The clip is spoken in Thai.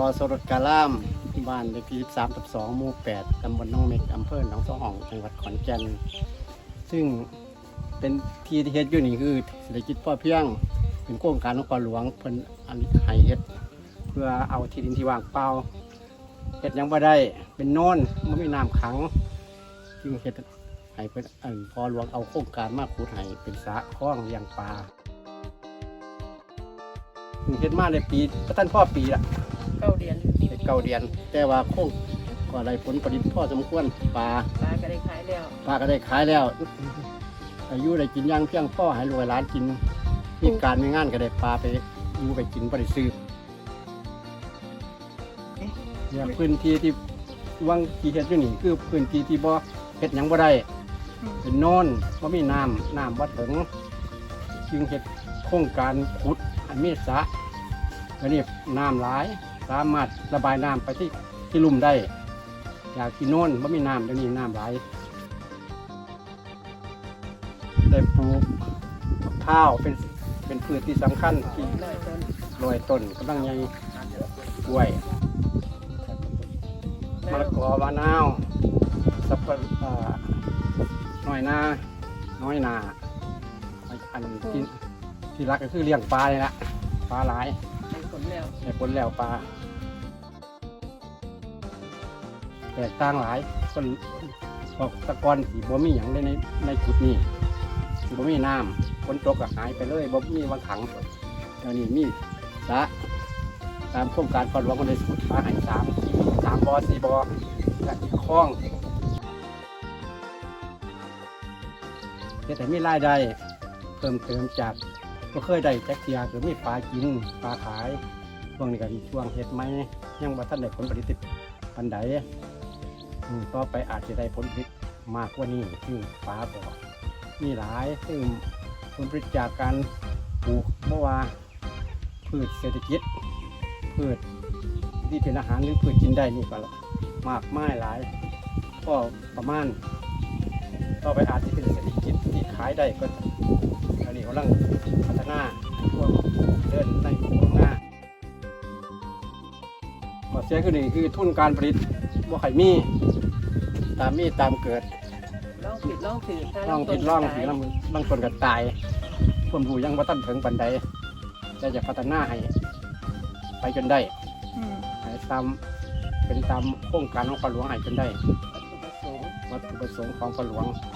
พอสรดกาล่ามบ้านเลขที่13ทับ2หมู่ 8 ตำบลหนองเม็กอำเภอหนองสองห้อง จังหวัดขอนแก่น ซึ่งเป็นที่ที่เฮ็ดอยู่นี่คือเศรษฐกิจพอเพียง เป็นโครงการของปหลวงเพิ่นอันให้เฮ็ด เพื่อเอาที่ดินที่ว่างเปล่าเฮ็ดหยังบ่ได้ เป็นโน่นบ่มีน้ำขัง จึงเฮ็ดให้เพิ่นอันพอหลวงเอาโครงการมาขุดให้เป็นสระคลองเลี้ยงปลาเฮ็ดมาในปีก็ท่านพ่อปีละ เก้าเดือนเป็นเก่าเดือน แต่ว่าโคงก็ได้ผลผลิตพ่อสมควรปลาปลาก็ได้ขายแล้วปลาก็ได้ขายแล้ว อายุได้กินอย่างเพียงพ่อให้รวยร้านกินมีการมีงานก็ได้ปลาไปอยู่ไปกินบ่ไปซื้อเนี่ยพื้นที่ที่วังที่เฮ็ดอยู่นี่คือพื้นที่ที่บ่เฮ็ดหยังบ่ได้ เป็นโน่นบ่มีน้ำน้ำบ่ถึงจึงเฮ็ดโครงการขุดอันมีสระแล้วนี่น้ำหลาย สามารถระบายน้ำไปที่ที่ลุ่มได้อยากที่โน่นบ่มีน้ำเดี๋ยวนี้น้ำหลายได้ปลูกข้าวเป็นเป็นพืชที่สำคัญที่ร้อยต้นโรยต้นกำลังใหญ่กล้วยมะละกอวานาวสับปะเอ่อน้อยนาน้อยนาอันที่ที่รักก็คือเลี้ยงปลาเลยละปลาหลายเป็นผลแล้วในผลแล้วปลา แตกต่างหลายคนบอกตะกอนสีบ่มีอย่างเลยในในจุดนี้บ่มีน้ำฝนตกก็หายไปเลยบ่มีวังขังเดี๋ยวนี้มีสระตามโครงการพอหลวงคนได้สุดปลาใหายสามสามบ่อสี่บ่อและอีกคลองแต่มีรายได้เพิ่มเติมจากก็เคยได้แจ็คเทียคือมีปลากินปลาขายช่วงนี้ก็ช่วงเฮ็ดไหมยังบ่ทันได้ผลผลิตปันใด ต่อไปอาจจะได้ผลผลิตมากกว่านี้ซึ่งฟ้าบอกมีหลายซึ่งผลผลิตจากการปลูกเมื่อวาพืชเศรษฐกิจ พืชที่เป็นอาหารหรือพืชกินได้นี่ก็มากมายหลาย ก็ประมาณ ต่อไปอาจจะเป็นเศรษฐกิจที่ขายได้ก็อันนี้กำลังพัฒนาพวกเดินในโครงหน้าข้อเสียคือหนึ่งคือทุนการผลิตบ่ไข่มี ตามมีตามเกิดล่องผิดล่องถือถ้าล่องผิดล่องผิดล่องล่องตนก็ตายคนผู้ยังบ่ทันถึงปันใดแต่จะพัฒนาให้ไปจนได้อืมให้ตามเป็นตามโครงการของพ่อหลวงให้จนได้วัตถุประสงค์วัตถุประสงค์ของพ่อหลวงอ